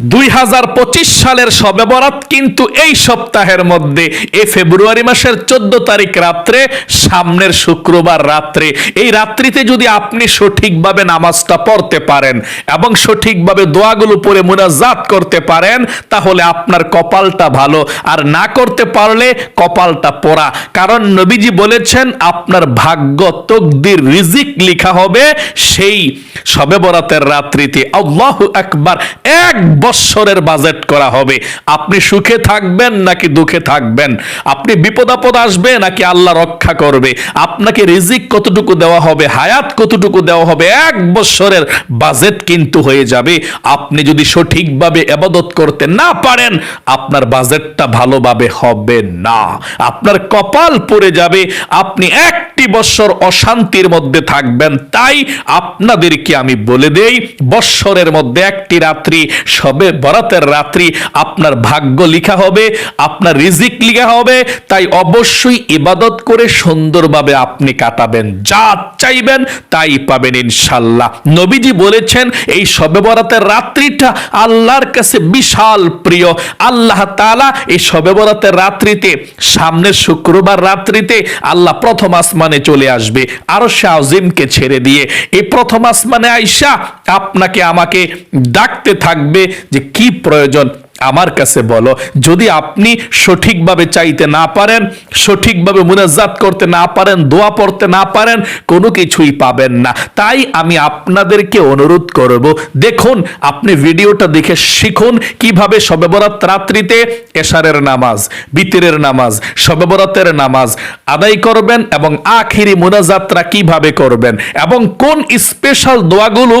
দুই হাজার পঁচিশ সালের সবে বরাত কিন্তু এই সপ্তাহের মধ্যে এই ফেব্রুয়ারি মাসের চোদ্দ তারিখ রাত্রে, সামনের শুক্রবার রাত্রে। এই রাত্রিতে যদি আপনি সঠিকভাবে নামাজটা পড়তে পারেন এবং সঠিকভাবে দোয়াগুলো পড়ে মোনাজাত করতে পারেন, তাহলে আপনার কপালটা ভালো। আর না করতে পারলে কপালটা পড়া। কারণ নবীজি বলেছেন, আপনার ভাগ্য তকদির রিজিক লিখা হবে সেই সবে বরাতের রাত্রিতে। আল্লাহ একবার এক বৎসরের বাজেট করা হবে। আপনি সুখে থাকবেন নাকি দুঃখে থাকবেন? আপনি বিপদ আপদ আসবে নাকি আল্লাহ রক্ষা করবে? আপনাকে রিজিক কতটুকু দেওয়া হবে, হায়াত কতটুকু দেওয়া হবে, এক বৎসরের বাজেট কিন্তু হয়ে যাবে। আপনি যদি সঠিকভাবে এবাদত করতে না পারেন, আপনার বাজেটটা ভালোভাবে হবে না। আপনার কপাল পড়ে যাবে। আপনি একটি বৎসর অশান্তির মধ্যে থাকবেন। তাই আপনাদেরকে আমি বলে দেই, বৎসরের মধ্যে একটি রাত্রি সবে বরাতের রাত্রি আপনার ভাগ্য লিখা হবে, আপনার রিজিক লিখা হবে, তাই অবশ্যই ইবাদত করে সুন্দরভাবে আপনি কাটাবেন। যা চাইবেন তাই পাবেন ইনশাল্লাহ। নবীজি বলেছেন, এই সবে বরাতের রাত্রিটা আল্লাহর কাছে বিশাল প্রিয়। আল্লাহ তাআলা এই সবে বরাতের রাত্রিতে, সামনের শুক্রবার রাত্রিতে আল্লাহ প্রথম আসমানে চলে আসবে। আরও শাহজিমকে ছেড়ে দিয়ে, এই প্রথম আসমানে আইসা আপনাকে আমাকে ডাকতে থাকবে যে কি প্রয়োজন আমার কাছে বলো। যদি আপনি সঠিকভাবে চাইতে না পারেন, সঠিকভাবে মুনাজাত করতে না পারেন, দোয়া পড়তে না পারেন, কোনো কিছুই পাবেন না। তাই আমি আপনাদেরকে অনুরোধ করব, দেখুন, আপনি ভিডিওটা দেখে শিখুন কীভাবে শবে বরাত রাত্রিতে এশারের নামাজ, বিতিরের নামাজ শবে বরাতের নামাজ আদায় করবেন এবং আখিরি মুনাজাতরা কীভাবে করবেন এবং কোন স্পেশাল দোয়াগুলো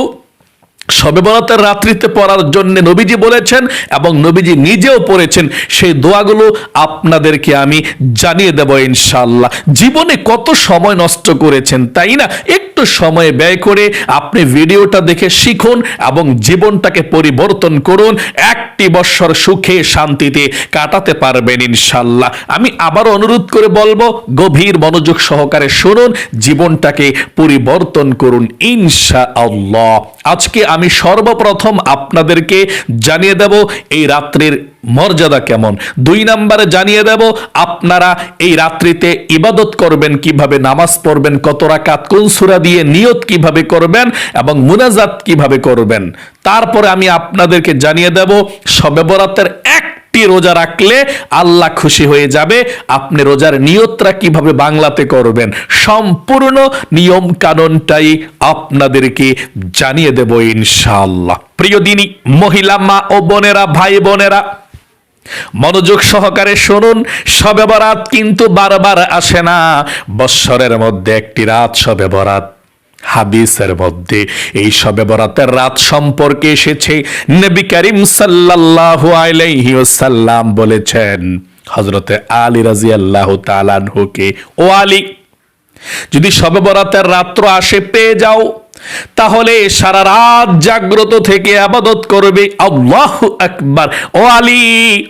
সবে বরাতের রাত্রিতে পড়ার জন্য নবীজি বলেছেন এবং নবীজি নিজেও পড়েছেন। সেই দোয়াগুলো আপনাদেরকে আমি জানিয়ে দেব ইনশাল্লাহ জীবনে কত সময় নষ্ট করেছেন, তাই না? একটু সময় ব্যয় করে আপনি ভিডিওটা দেখে শিখুন এবং জীবনটাকে পরিবর্তন করুন। একটি বৎসর সুখে শান্তিতে কাটাতে পারবেন ইনশাল্লাহ আমি আবারও অনুরোধ করে বলব, গভীর মনোযোগ সহকারে শুনুন, জীবনটাকে পরিবর্তন করুন ইনশা আল্লাহ আজকে আমি সর্বপ্রথম আপনাদেরকে জানিয়ে দেব এই রাত্রির মর্যাদা কেমন। দুই নাম্বারে জানিয়ে দেব, আপনারা এই রাত্রিতে ইবাদত করবেন কীভাবে, নামাজ পড়বেন, কত রাকাত, কোন সুরা দিয়ে নিয়ত কীভাবে করবেন এবং মুনাজাত কীভাবে করবেন। তারপরে আমি আপনাদেরকে জানিয়ে দেব, সবে বরাতের এক একটি রোজা রাখলে আল্লাহ খুশি হয়ে যাবে। আপনি রোজার নিয়তরা কীভাবে বাংলাতে করবেন? সম্পূর্ণ নিয়ম কানুনটাই আপনাদেরকে জানিয়ে দেব ইনশাআল্লাহ। প্রিয় দিনী, মহিলা মা ও বোনেরা, ভাই বোনেরা, মনোযোগ সহকারে শুনুন। সবে বরাত কিন্তু বারবার আসে না। বৎসরের মধ্যে একটি রাত সবে বরাত হাদিসের মধ্যে এই সবে বরাতের রাত সম্পর্কে এসেছে। নবী করিম সাল্লাল্লাহু আলাইহি ওয়াসাল্লাম বলেছেন, হযরতে আলী রাদিয়াল্লাহু তাআলা আনহুকে, ও আলী, যদি সবে বরাতের রাত্র আসে, পেয়ে যাও। তাহলে সারা রাত জাগ্রত থেকে আবাদত করবে। আল্লাহু আকবার। ও আলী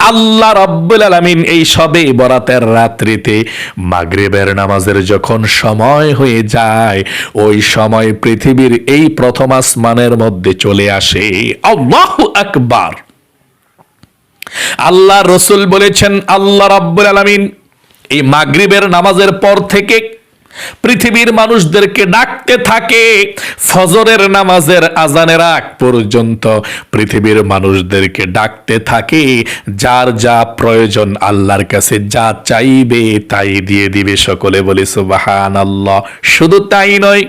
আল্লাহ রব্বুল আলামিন এই সবে বরাতের রাত্রিতে মাগরিবের নামাজের যখন সময় হয়ে যায়, ওই সময় পৃথিবীর এই প্রথম আসমানের মধ্যে চলে আসে আল্লাহু আকবার। আল্লাহ রসুল বলেছেন, আল্লাহ রাব্বুল আলামিন এই মাগরিবের নামাজের পর থেকে পৃথিবীর মানুষদেরকে ডাকতে থাকে, ফজরের নামাজের আজানের আগ পর্যন্ত পৃথিবীর মানুষদেরকে ডাকতে থাকে, যার যা প্রয়োজন আল্লাহর কাছে যা চাইবে তাই দিয়ে দিবে সকলে বলে সুবাহান আল্লাহ শুধু তাই নয়,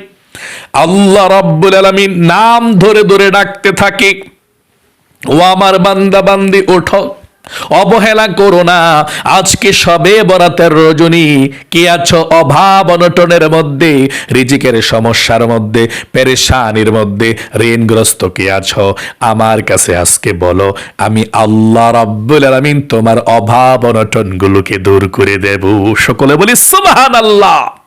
আল্লাহ রব্বুল আলামিন নাম ধরে ধরে ডাকতে থাকে, ও আমার বান্দা বান্দি, ওঠো। অবহেলা করো না। আজকে সবে বরাতের রজনী। কি আছো অভাব অনটনের মধ্যে? রিজিকের সমস্যার মধ্যে, পেরেশানির মধ্যে। ঋণগ্রস্ত কি আছো? আমার কাছে আজকে বলো, আমি আল্লাহ রাব্বুল আলামিন তোমার অভাব অনটনগুলোকে দূর করে দেব। সকলে বলি, সুবহানাল্লাহ!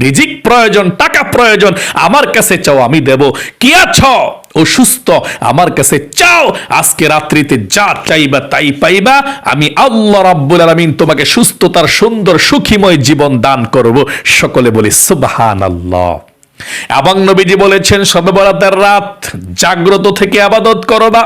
রিজিক প্রয়োজন, টাকা প্রয়োজন, আমার কাছে চাও, আমি দেব। কি ও অসুস্থ আমার কাছে চাও, আজকে রাত্রিতে যা চাইবা তাই পাইবা। আমি আল্লাহ রাব্বুল আলামিন তোমাকে সুস্থতার সুন্দর সুখীময় জীবন দান করব। সকলে বলি, সুবহানাল্লাহ। এবং নবীজি বলেছেন, সবে বরাতের রাত জাগ্রত থেকে আবাদত করবা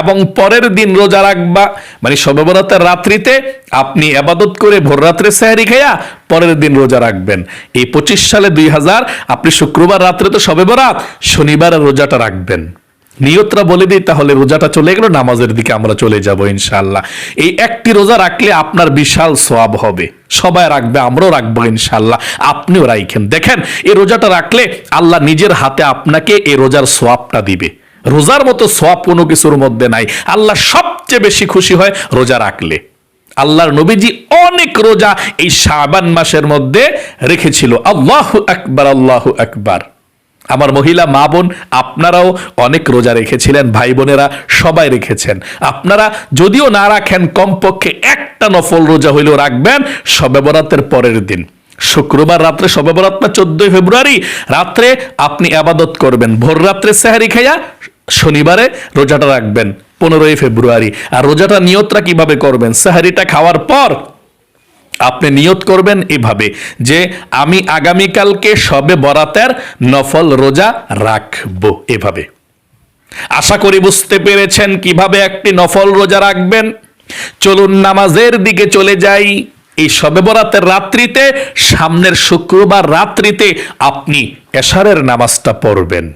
এবং পরের দিন রোজা রাখবা। মানে সবে বরাতের রাত্রিতে আপনি আবাদত করে ভোর রাত্রে সেহারি খেয়া পরের দিন রোজা রাখবেন। এই পঁচিশ সালে দুই হাজার, আপনি শুক্রবার রাত্রে তো সবে বরাত, শনিবার রোজাটা রাখবেন। নিয়তরা বলে দিই, তাহলে রোজাটা চলে গেল, নামাজের দিকে আমরা চলে যাব ইনশাল্লাহ এই একটি রোজা রাখলে আপনার বিশাল সোয়াব হবে। সবাই রাখবে, আমরাও রাখব ইনশাল্লাহ আপনিও রাখেন দেখেন, এই রোজাটা রাখলে আল্লাহ নিজের হাতে আপনাকে এই রোজার সোয়াবটা দিবে। রোজার মতো সোয়াব কোনো কিছুর মধ্যে নাই। আল্লাহ সবচেয়ে বেশি খুশি হয় রোজা রাখলে। আল্লাহর নবীজি অনেক রোজা এই শাবান মাসের মধ্যে রেখেছিল। আল্লাহ আকবার আল্লাহ আকবার। আমার মহিলা মা বোন, আপনারাও অনেক রোজা রেখেছিলেন, ভাই বোনেরা সবাই রেখেছেন। আপনারা যদিও না রাখেন, কমপক্ষে একটা নফল রোজা হইলেও রাখবেন, সবে বরাতের পরের দিন। শুক্রবার রাত্রে সবে বরাত না, চোদ্দই ফেব্রুয়ারি, রাত্রে আপনি আবাদত করবেন। ভোর রাত্রে সেহারি খাইয়া শনিবারে রোজাটা রাখবেন, পনেরোই ফেব্রুয়ারি। আর রোজাটা নিয়তরা কীভাবে করবেন? সেহারিটা খাওয়ার পর আপনি নিয়ত করবেন এভাবে যে আমি আগামীকালকে সবে বরাতের নফল রোজা রাখব এভাবে। আশা করি বুঝতে পেরেছেন কীভাবে একটি নফল রোজা রাখবেন। চলুন নামাজের দিকে চলে যাই। এই সবে বরাতের রাত্রিতে, সামনের শুক্রবার রাত্রিতে আপনি এশারের নামাজটা পড়বেন।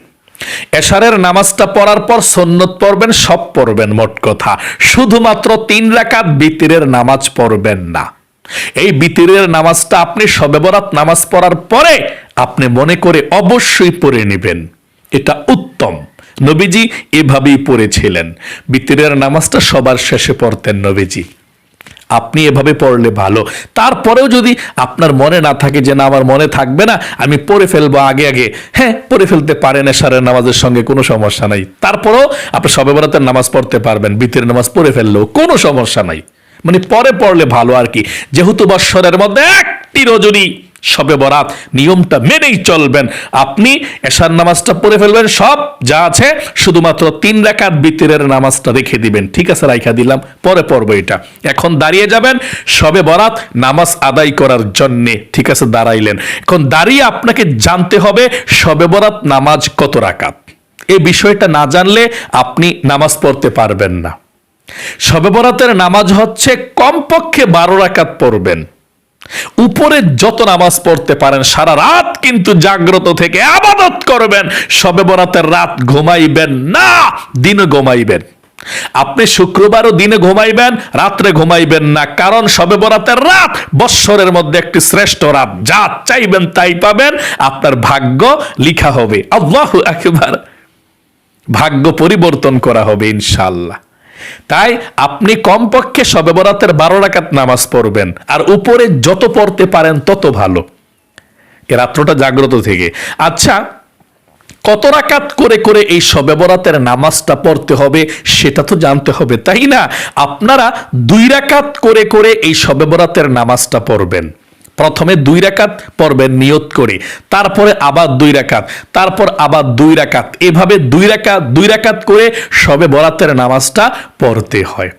এশারের নামাজটা পড়ার পর সন্নত পড়বেন, সব পড়বেন, মোট কথা। শুধুমাত্র তিন রাকাত বিতিরের নামাজ পড়বেন না। এই বিতিরের নামাজটা আপনি সবে বরাত নামাজ পড়ার পরে আপনি মনে করে অবশ্যই পড়ে নেবেন। এটা উত্তম। নবীজি এভাবেই পড়েছিলেন। বিতিরের নামাজটা সবার শেষে পড়তেন নবীজি। আপনি এভাবে পড়লে ভালো। তারপরেও যদি আপনার মনে না থাকে যে না, আমার মনে থাকবে না, আমি পড়ে ফেলব আগে আগে হ্যাঁ পড়ে ফেলতে পারেন এশারের নামাজের সঙ্গে কোনো সমস্যা নাই। তারপরেও আপনি সবে বরাতের নামাজ পড়তে পারবেন বিতির নামাজ পড়ে ফেললেও কোনো সমস্যা নাই। মানে পরে পড়লে ভালো আর কি। যেহেতু বৎসরের মধ্যে একটি রজনী সবে বরাত, নিয়মটা মেনেই চলবেন। আপনি এশার নামাজটা পড়ে ফেলবেন, সব যা আছে, শুধুমাত্র তিন রাকাত বিতিরের নামাজটা রেখে দিবেন। ঠিক আছে, রাইখা দিলাম, পরে পড়ব এটা। এখন দাঁড়িয়ে যাবেন সবে বরাত, নামাজ আদায় করার জন্যে। ঠিক আছে, দাঁড়াইলেন। এখন দাঁড়িয়ে আপনাকে জানতে হবে সবে বরাত নামাজ কত রাকাত। এই বিষয়টা না জানলে আপনি নামাজ পড়তে পারবেন না। সবে বরাতের নামাজ হচ্ছে কমপক্ষে বারো রাকাত পড়বেন। উপরে যত নামাজ পড়তে পারেন, সারা রাত কিন্তু জাগ্রত থেকে আবাদত করবেন। সবে বরাতের রাত ঘুমাইবেন না, দিনে ঘুমাইবেন। আপনি শুক্রবারও দিনে ঘুমাইবেন, রাত্রে ঘুমাইবেন না, কারণ সবে বরাতের রাত বৎসরের মধ্যে একটি শ্রেষ্ঠ রাত। যা চাইবেন তাই পাবেন, আপনার ভাগ্য লিখা হবে। আল্লাহ একবার ভাগ্য পরিবর্তন করা হবে ইনশাল্লাহ তাই আপনি কমপক্ষে সবে বরাতের বারো রাকাত নামাজ পড়বেন, আর উপরে যত পড়তে পারেন তত ভালো। এ রাত্রটা জাগ্রত থেকে। আচ্ছা কত রাকাত করে করে এই সবে বরাতের নামাজটা পড়তে হবে সেটা তো জানতে হবে, তাই না? আপনারা দুই রাকাত করে করে এই সবে বরাতের নামাজটা পড়বেন। প্রথমে দুই রাকাত পড়বেন নিয়ত করে। তারপরে আবার দুই রাকাত, তারপর আবার দুই রাকাত। এভাবে দুই রাকাত দুই রাকাত করে সবে বরাতের নামাজটা পড়তে হয়।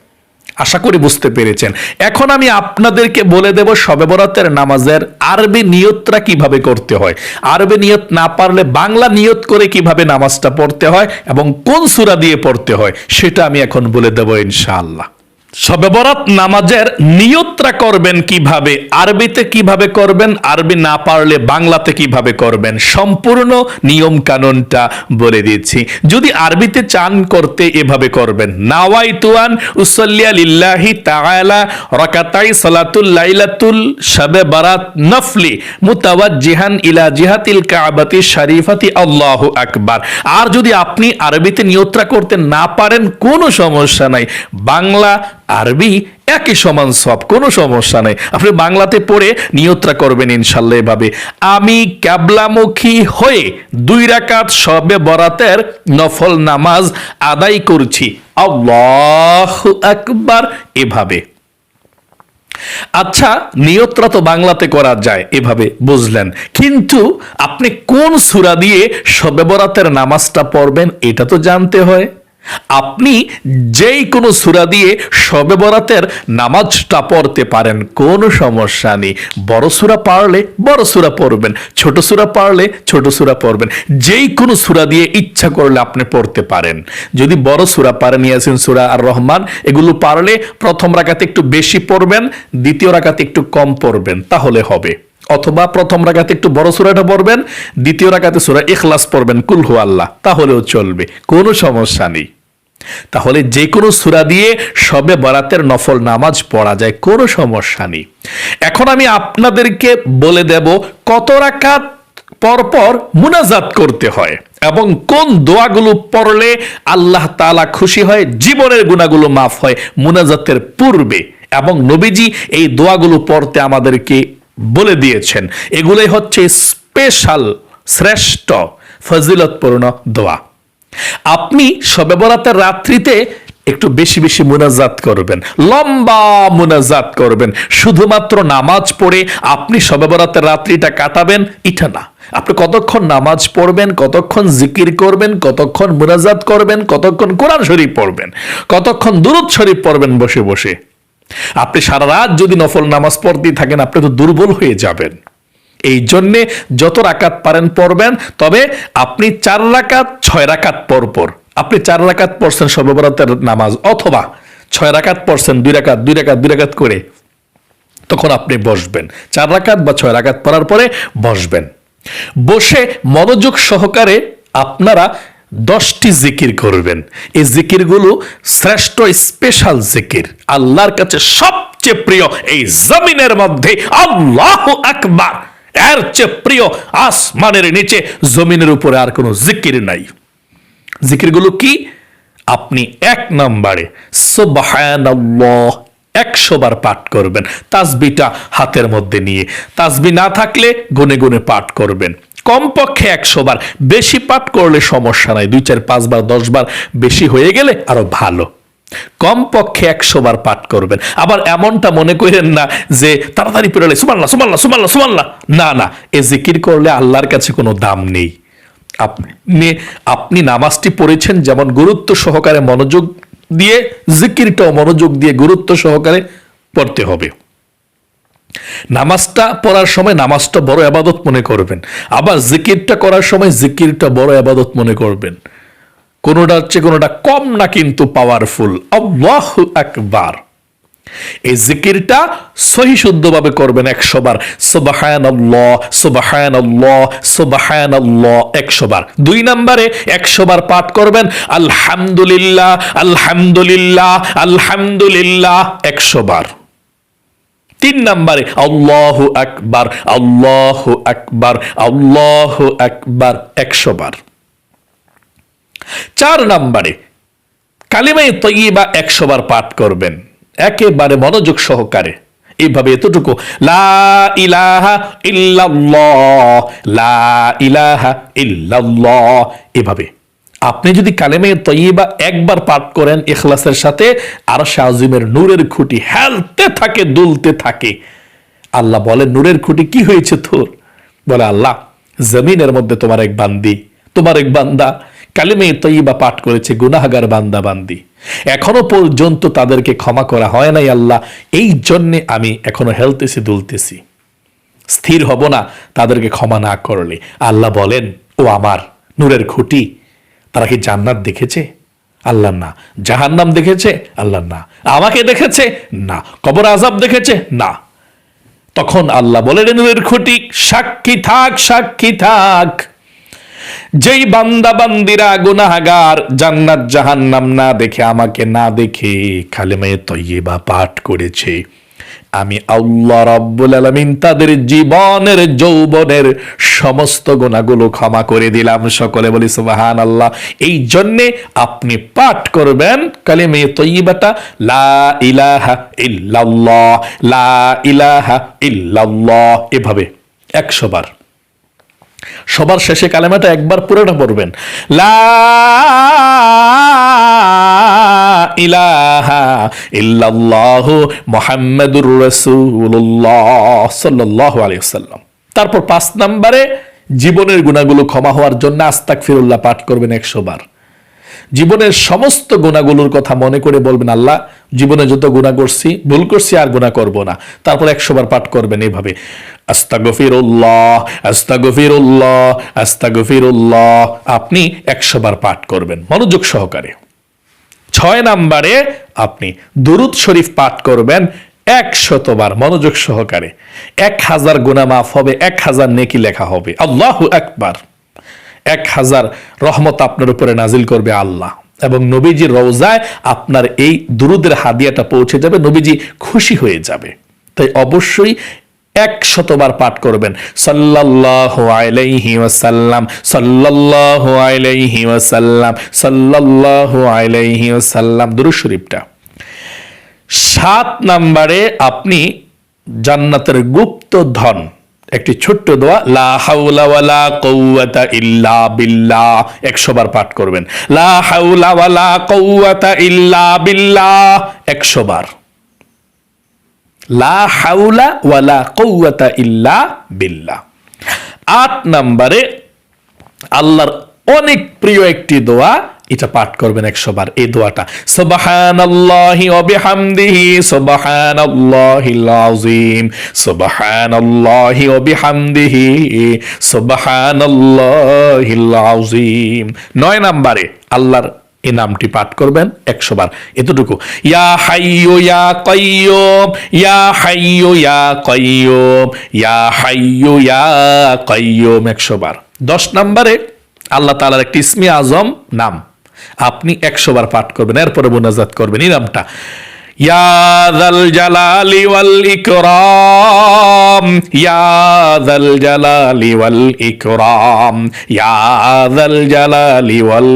আশা করি বুঝতে পেরেছেন। এখন আমি আপনাদেরকে বলে দেব সবে বরাতের নামাজের আরবি নিয়তটা কীভাবে করতে হয়। আরবি নিয়ত না পারলে বাংলা নিয়ত করে কীভাবে নামাজটা পড়তে হয় এবং কোন সূরা দিয়ে পড়তে হয়, সেটা আমি এখন বলে দেব ইনশাআল্লাহ। সবে বরাত নামাজের নিয়তরা করবেন কীভাবে? আরবিতে কীভাবে করবেন? আরবি না পারলে বাংলাতে কীভাবে করবেন? সম্পূর্ণ নিয়ম কানুনটা বলে দিচ্ছি যদি আরবিতে চান করতে এভাবে করবেন। নাওয়াই তুয়ান উসল্লিয়া লিল্লাহি রাকাতাই সালাতুল লাইলাতুল শবে বারাত নফলি মুতাওয়াজ্জিহান ইলা জিহাতিল কাবাতি শরীফাতি আল্লাহু আকবার। আর যদি আপনি আরবিতে নিয়তরা করতে না পারেন, কোনো সমস্যা নাই। বাংলা আরবি একই সমান সব, কোনো সমস্যা নেই। আপনি বাংলাতে পড়ে নিয়ত্রা করবেন ইনশাল্লাহ এভাবে। আমি ক্যাবলামুখী হয়ে দুই রাকাত সবে বরাতের নফল নামাজ আদায় করছি। আল্লাহ আকবার, এভাবে। আচ্ছা নিয়তরা তো বাংলাতে করা যায়, এভাবে, বুঝলেন। কিন্তু আপনি কোন সুরা দিয়ে সবে বরাতের নামাজটা পড়বেন, এটা তো জানতে হয়। আপনি যেই কোনো সুরা দিয়ে শবে বরাতের নামাজটা পড়তে পারেন, কোনো সমস্যা নেই। বড় সুরা পারলে বড় সুরা পড়বেন, ছোট সুরা পারলে ছোট সুরা পড়বেন। যেই কোনো সুরা দিয়ে ইচ্ছা করলে আপনি পড়তে পারেন। যদি বড় সুরা পারেন ইয়াসিন, সুরা আর রহমান এগুলো পারলে প্রথম রাকাতে একটু বেশি পড়বেন, দ্বিতীয় রাকাতে একটু কম পড়বেন, তাহলে হবে। অথবা প্রথম রাকাতে একটু বড় সুরাটা পড়বেন, দ্বিতীয় রাকাতে সুরা ইখলাস পড়বেন কুলহু আল্লাহ, তাহলেও চলবে, কোনো সমস্যা নেই। তাহলে যে কোনো সুরা দিয়ে সবে বরাতের নফল নামাজ পড়া যায়, কোনো সমস্যা নেই। এখন আমি আপনাদেরকে বলে দেব কত রাকাত পরপর মুনাজাত করতে হয় এবং কোন দোয়াগুলো পড়লে আল্লাহ তাআলা খুশি হয়, জীবনের গুণাগুলো মাফ হয় মুনাজাতের পূর্বে। এবং নবীজি এই দোয়াগুলো পড়তে আমাদেরকে বলে দিয়েছেন। এগুলোই হচ্ছে স্পেশাল শ্রেষ্ঠ, ফজিলতপূর্ণ দোয়া। আপনি শবে বরাতের রাত্রিতে একটু বেশি বেশি মুনাজাত করবেন, লম্বা মুনাজাত করবেন। শুধুমাত্র নামাজ পড়ে আপনি শবে বরাতের রাত্রিটা কাটাবেন এটা না। আপনি কতক্ষণ নামাজ পড়বেন, কতক্ষণ জিকির করবেন, কতক্ষণ মুনাজাত করবেন, কতক্ষণ কোরআন শরীফ পড়বেন, কতক্ষণ দুরুদ শরীফ পড়বেন বসে বসে। আপনি সারা রাত যদি নফল নামাজ পড়তেই থাকেন, আপনি তো দুর্বল হয়ে যাবেন। এই জন্যে যত রাকাত পারেন পড়বেন, তবে আপনি চার রাকাত, ছয় রাকাত পর পর। আপনি চার রাকাত পড়ছেন সর্ববরাতের নামাজ, অথবা ছয় রাকাত পড়ছেন, দুই রাকাত দুই রাকাত দুই রাকাত করে, তখন আপনি বসবেন। চার রাকাত বা ছয় রাকাত পড়ার পরে বসবেন। বসে মনোযোগ সহকারে আপনারা দশটি জিকির করবেন। এই জিকিরগুলো শ্রেষ্ঠ স্পেশাল জিকির। আল্লাহর কাছে সবচেয়ে প্রিয় এই জমিনের মধ্যে আল্লাহ আকবার। এর চেয়ে প্রিয় আসমানের নিচে জমিনের উপরে আর কোনো জিকির নাই। জিকিরগুলো কি? আপনি এক নম্বরে একশো বার পাঠ করবেন তাসবিটা হাতের মধ্যে নিয়ে। তাসবি না থাকলে গুনে গুনে পাঠ করবেন। কমপক্ষে একশো বার। বেশি পাঠ করলে সমস্যা নাই। দুই চার পাঁচ বার, দশ বার বেশি হয়ে গেলে আরও ভালো। কমপক্ষে একশো বার পাঠ করবেন। আবার এমনটা মনে করেন না যে তাড়াতাড়ি পেরোলে সুমাল্লা সুমাল্লা সুমাল্লা সুমাল্লা না না, এ জিকির করলে আল্লাহর কাছে কোনো দাম নেই। আপনি আপনি নামাজটি পড়েছেন যেমন গুরুত্ব সহকারে মনোযোগ দিয়ে, জিকিরটাও মনোযোগ দিয়ে গুরুত্ব সহকারে পড়তে হবে। নামাজটা পড়ার সময় নামাজটা বড় আবাদত মনে করবেন। আবার জিকিরটা করার সময় জিকিরটা বড় আবাদত মনে করবেন। কোনোটা হচ্ছে কোনোটা কম না কিন্তু পাওয়ারফুল আল্লাহ এই জিকিরটা সহি শুদ্ধভাবে করবেন একশো বার। সুবাহান সুবাহান সুবাহান একশো বার। দুই নম্বরে একশো বার পাঠ করবেন, আলহামদুলিল্লাহ আলহামদুলিল্লাহ আলহামদুলিল্লাহ একশো বার। তিন নম্বরে, আল্লাহ আকবার আল্লাহ আকবার আল্লাহ আকবার, একশো বার। চার নম্বরে কালিমাই তৈবা একশো বার পাঠ করবেন, একেবারে মনোযোগ সহকারে। এইভাবে এতটুকু, লা ইলাহা ইল্লাল্লাহ, লা ইলাহা ইল্লাল্লাহ, এভাবে। আপনি যদি কালেমে তৈবা একবার পাঠ করেন এখলাসের সাথে, আর শাহজিমের নূরের খুঁটি হেলতে থাকে, দুলতে থাকে। আল্লাহ বলে, নূরের খুঁটি কি হয়েছে তোর? বলে, আল্লাহ, জমিনের মধ্যে তোমার এক বান্দি, তোমার এক বান্দা কালিমে তৈবা পাঠ করেছে, গুনাহাগার বান্দা বান্দি। এখনও পর্যন্ত তাদেরকে ক্ষমা করা হয় নাই, আল্লাহ। এই জন্যে আমি এখনও হেলতেছি, দুলতেছি। স্থির হব না তাদেরকে ক্ষমা না করলে। আল্লাহ বলেন, ও আমার নূরের খুঁটি তারা কি জান্নাত দেখেছে? আল্লাহ না। জাহান্নাম দেখেছে? আল্লাহ না। আমাকে দেখেছে? না। কবর আজাব দেখেছে? না। তখন আল্লাহ বলেন নূরের খুঁটি, সাক্ষী থাক সাক্ষী থাক। যেই বান্দা বান্দিরা গুনাহাগার, জান্নাত জাহান্নাম না দেখে আমাকে না দেখে খালেমায়ে তৈবা পাঠ করেছে। আমি আল্লাহ রাব্বুল আলামিন তাদের জীবনের, যৌবনের সমস্ত গুণাগুলো ক্ষমা করে দিলাম। সকলে বলি সুবাহান আল্লাহ এই জন্যে আপনি পাঠ করবেন কালিমে তৈবাটা লা ইলাহা ইল্লাল্লাহ, লা ইলাহা ইল্লাল্লাহ, এভাবে, একশো বার। সবার শেষে কালেমাটা একবার পুরোটা পড়বেন। তারপর পাঁচ নম্বরে জীবনের গুণাগুলো ক্ষমা হওয়ার জন্য আস্তাক ফিরুল্লাহ পাঠ করবেন একশো বার। জীবনের সমস্ত গুণাগুলোর কথা মনে করে বলবেন, আল্লাহ, জীবনে যত গুণা করছি, ভুল করছি আর গুণা করব না। তারপর একশো বার পাঠ করবেন এইভাবে, আস্তাগফিরুল্লাহ আস্তাগফিরুল্লাহ আস্তাগফিরুল্লাহ। আপনি একশো বার পাঠ করবেন, মনোযোগ সহকারে। ছয় নাম্বারে আপনি দুরুদ শরীফ পাঠ করবেন এক শতবার মনোযোগ সহকারে। এক হাজার গুণা মাফ হবে, এক হাজার নেকি লেখা হবে। আল্লাহ একবার এক হাজার রহমত আপনার উপরে নাজিল করবে আল্লাহ। এবং নবীজির রওজায় আপনার এই দুরুদের হাদিয়াটা পৌঁছে যাবে, নবীজি খুশি হয়ে যাবে। তাই অবশ্যই এক শতবার পাঠ করবেন। সাল্লাল্লাহু আলাইহি ওয়াসাল্লাম, সাল্লাল্লাহু আলাইহি ওয়াসাল্লাম শরীফটা। সাত নাম্বারে আপনি জান্নাতের গুপ্ত ধন একটি ছোট্ট দোয়া, লা হাওলা ওয়ালা কওয়াতা ইল্লা বিল্লাহ 100 বার পাঠ করবেন। লা হাওলা ওয়ালা কওয়াতা ইল্লা বিল্লাহ 100 বার। লা হাওলা ওয়ালা কওয়াতা ইল্লা বিল্লাহ। আট নম্বরে আল্লাহর অনেক প্রিয় একটি দোয়া এটা পাঠ করবেন একশো বার এই দোয়াটা। সুবাহান আল্লাহি অবিহামদিহি সুবাহান আল্লাহিল আযীম সুবাহান আল্লাহি অবিহামদিহি সুবাহান আল্লাহিল আযীম নয় নাম্বারে আল্লাহর এই নামটি পাঠ করবেন একশো বার এতটুকু, ইয়া হাইয়ো ইয়া কয়্যুম ইয়া হাইয়ো ইয়া কয়্যুম ইয়া হাইয়ো ইয়া কয়্যুম একশো বার দশ নম্বরে আল্লাহ তাআলার একটি ইসমি আজম নাম। আপনি একশো বার পাঠ করবেন, এরপরে মোনাজাত করবেন। এই নামটা ইয়াদাল জালালি ওয়াল ইকরাম ইয়াদাল জালালি ওয়াল ইকরাম ইয়াদাল জালালি ওয়াল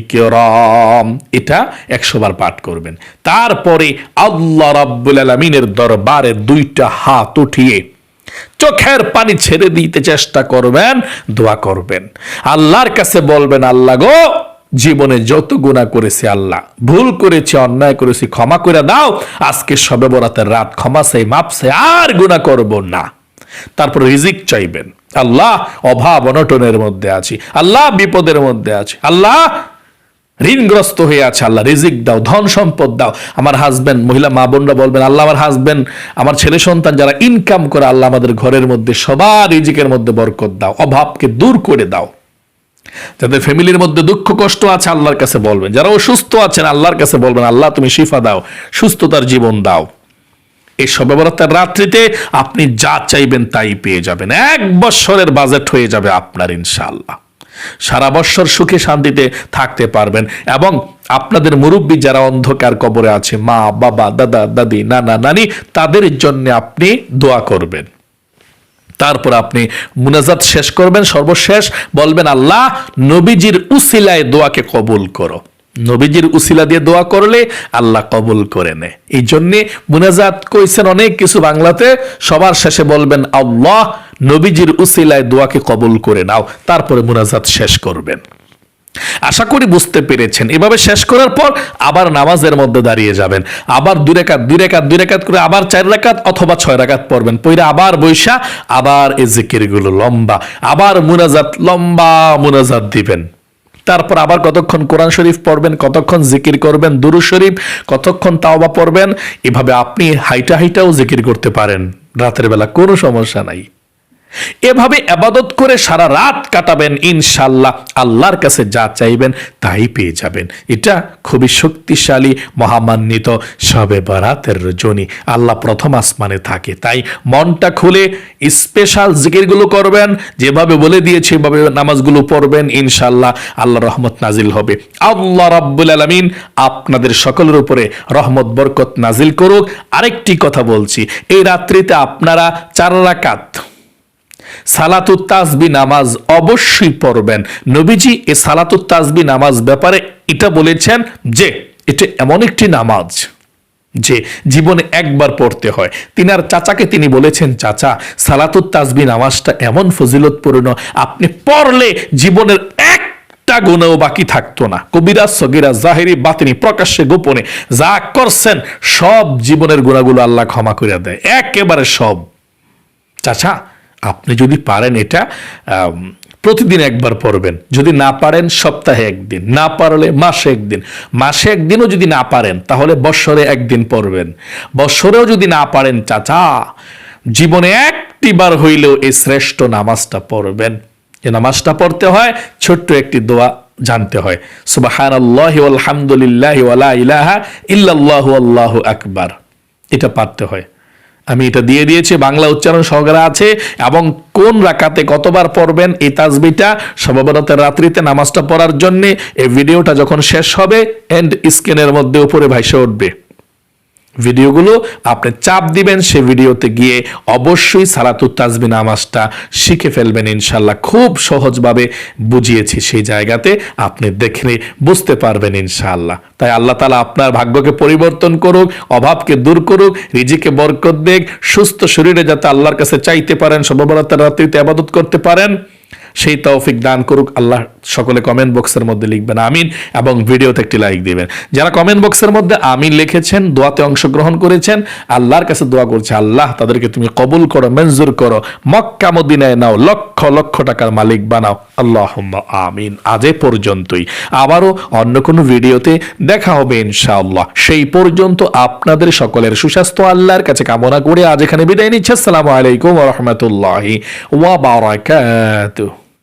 ইকরাম। এটা একশো বার পাঠ করবেন। তারপরে আল্লাহ রাব্বুল আলামিনের দরবারে দুইটা হাত উঠিয়ে চোখের পানি ছেড়ে দিতে চেষ্টা করবেন, দোয়া করবেন। আল্লাহর কাছে বলবেন, আল্লাহ গো জীবনে যত গুণা করেছি আল্লাহ, ভুল করেছি, অন্যায় করেছি, ক্ষমা করে দাও। আজকে সবে বরাতের রাত ক্ষমা চাই মাপ আর গুণা করব না। তারপর রিজিক চাইবেন। আল্লাহ অভাব অনটনের মধ্যে আছি, আল্লাহ বিপদের মধ্যে আছি, আল্লাহ ঋণগ্রস্ত হয়ে আছে, আল্লাহ রিজিক দাও, ধন সম্পদ দাও। আমার হাজবেন্ড মহিলা মা বোনরা বলবেন, আল্লাহ আমার হাজবেন্ড আমার ছেলে সন্তান যারা ইনকাম করে, আল্লাহ আমাদের ঘরের মধ্যে সবার রিজিকের মধ্যে বরকত দাও, অভাবকে দূর করে দাও। যাদের ফ্যামিলির মধ্যে দুঃখ, কষ্ট আছে, আল্লাহর কাছে বলবেন। যারা অসুস্থ আছেন, আল্লাহর কাছে বলবেন, আল্লাহ, তুমি শিফা দাও, সুস্থতার জীবন দাও। এই সবে রাত্রিতে আপনি যা চাইবেন তাই পেয়ে যাবেন। এক বছরের বাজেট হয়ে যাবে আপনার, ইনশাআল্লাহ। সারা বৎসর সুখে শান্তিতে থাকতে পারবেন এবং আপনাদের মুরব্বী যারা অন্ধকার কবরে আছে, মা, বাবা, দাদা, দাদি, নানা, নানি, তাদের জন্য আপনি দোয়া করবেন। তারপর আপনি মুনাজাত শেষ করবেন, সর্বশেষ বলবেন, আল্লাহ, নবীজির উসিলায় দোয়াকে কবুল করো। নবীজির উসিলা দিয়ে দোয়া করলে আল্লাহ কবুল করে নে এই জন্যে মুনাজাত কইছেন অনেক কিছু বাংলাতে, সবার শেষে বলবেন, আল্লাহ, নবীজির উসিলায় দোয়াকে কবুল করে নাও। তারপরে মুনাজাত শেষ করবেন। আশা করি বুঝতে পেরেছেন। এভাবে শেষ করার পর আবার নামাজের মধ্যে দাঁড়িয়ে যাবেন। আবার দুই রেখাত দুই রেখাত দুই রেখাত করে আবার চার রেখাত অথবা ছয় রেখাত পড়বেন। পইরা আবার বৈশা, আবার এই জিকিরগুলো লম্বা, আবার মুনাজাত, লম্বা মুনাজাত দিবেন। তারপর আবার কতক্ষণ কোরআন শরীফ পড়বেন, কতক্ষণ জিকির করবেন, দুরু শরীফ, কতক্ষণ তাওবা পড়বেন, এভাবে আপনি হাইটা হাইটাও জিকির করতে পারেন। রাতের বেলা কোনো সমস্যা নাই। এভাবে আবাদত করে সারা রাত কাটাবেন ইনশাল্লাহ আল্লাহর কাছে যা চাইবেন তাই পেয়ে যাবেন। এটা খুবই শক্তিশালী, মহামান্বিত, সবে বারাতের রজনী। আল্লাহ প্রথম আসমানে থাকে। তাই মনটা খুলে স্পেশাল জিকিরগুলো করবেন। যেভাবে বলে দিয়েছে, এভাবে নামাজগুলো পড়বেন ইনশাল্লাহ আল্লাহ রহমত নাজিল হবে। আল্লাহ রাব্বুল আলামিন আপনাদের সকলের উপরে রহমত, বরকত নাজিল করুক। আরেকটি কথা বলছি। এই রাত্রিতে আপনারা চার রাকাত সালাতুত নামাজ অবশ্যই পড়বেন। নবীজি এ সালাতুত নামাজ ব্যাপারে এটা বলেছেন যে, এটা এমন একটি নামাজ যে জীবনে একবার পড়তে হয়। তিনার চাচাকে তিনি বলেছেন, চাচা, সালাতুত তাসবি নামাজটা এমন ফজিলতপূর্ণ, আপনি পড়লে জীবনের একটা গুণও বাকি থাকতো না। কবিরা সগিরা জাহেরি, বাতিনি, প্রকাশ্যে, গোপনে যা করছেন, সব জীবনের গুণাগুলো আল্লাহ ক্ষমা করে দেয়। একেবারে সব। চাচা আপনি যদি পারেন এটা প্রতিদিন একবার পড়বেন। যদি না পারেন, সপ্তাহে একদিন। না পারলে মাসে একদিন। মাসে একদিনও যদি না পারেন, তাহলে বৎসরে একদিন পড়বেন। বৎসরেও যদি না পারেন, চাচা, জীবনে একটি বার হইলেও এই শ্রেষ্ঠ নামাজটা পড়বেন। যে নামাজটা পড়তে হয়, ছোট্ট একটি দোয়া জানতে হয়। সুবাহান আল্লাহ আলহামদুলিল্লাহ ওয়ালা ইলাহা ইল্লাল্লাহু আল্লাহু আকবার। এটা পারতে হয়। আমি এটা দিয়ে দিয়েছি, বাংলা উচ্চারণ সহকারে আছে, এবং কোন রাকাতে কতবার পড়বেন এই তাজবিটা সবাবরাতের রাত্রিতে নামাজটা পড়ার জন্যে এই ভিডিওটা যখন শেষ হবে এন্ড স্ক্রিনের মধ্যে উপরে ভাইসে উঠবে। ভিডিওগুলো আপনি চাপ দিবেন সে ভিডিওতে গিয়ে অবশ্যই সালাতুত তাজবি নামাজটা শিখে ফেলবেন ইনশাল্লাহ। খুব সহজভাবে বুঝিয়েছি সেই জায়গাতে, আপনি দেখলে বুঝতে পারবেন ইনশাআল্লাহ তাই আল্লাহ তালা আপনার ভাগ্যকে পরিবর্তন করুক, অভাবকে দূর করুক, রিজিকে বরকত দেখ সুস্থ শরীরে যাতে আল্লাহর কাছে চাইতে পারেন সর্ববরাতের রাত্রিতে আবাদত করতে পারেন। সেই তৌফিক দান করুক। আল্লাহ সকলে কমেন্ট বক্সের মধ্যে লিখবেন, আমিন, এবং ভিডিওতে একটি লাইক দিবেন। যারা কমেন্ট বক্সের মধ্যে আমিন লিখেছেন, দোয়াতে অংশগ্রহণ করেছেন, আল্লাহর কাছে দোয়া করছে, আল্লাহ তাদেরকে তুমি কবুল করো, মঞ্জুর করো, মক্কা মদিনায় নাও, লক্ষ লক্ষ টাকার মালিক বানাও। আল্লাহ আমিন। আজ পর্যন্তই। আবারও অন্য কোনো ভিডিওতে দেখা হবে ইনশাআল্লাহ। সেই পর্যন্ত আপনাদের সকলের সুস্বাস্থ্য, আল্লাহর কাছে কামনা করে আজ এখানে বিদায় নিচ্ছে। আসসালামু আলাইকুম রাহমাতুল্লাহি ওয়া বারাকাতুহু।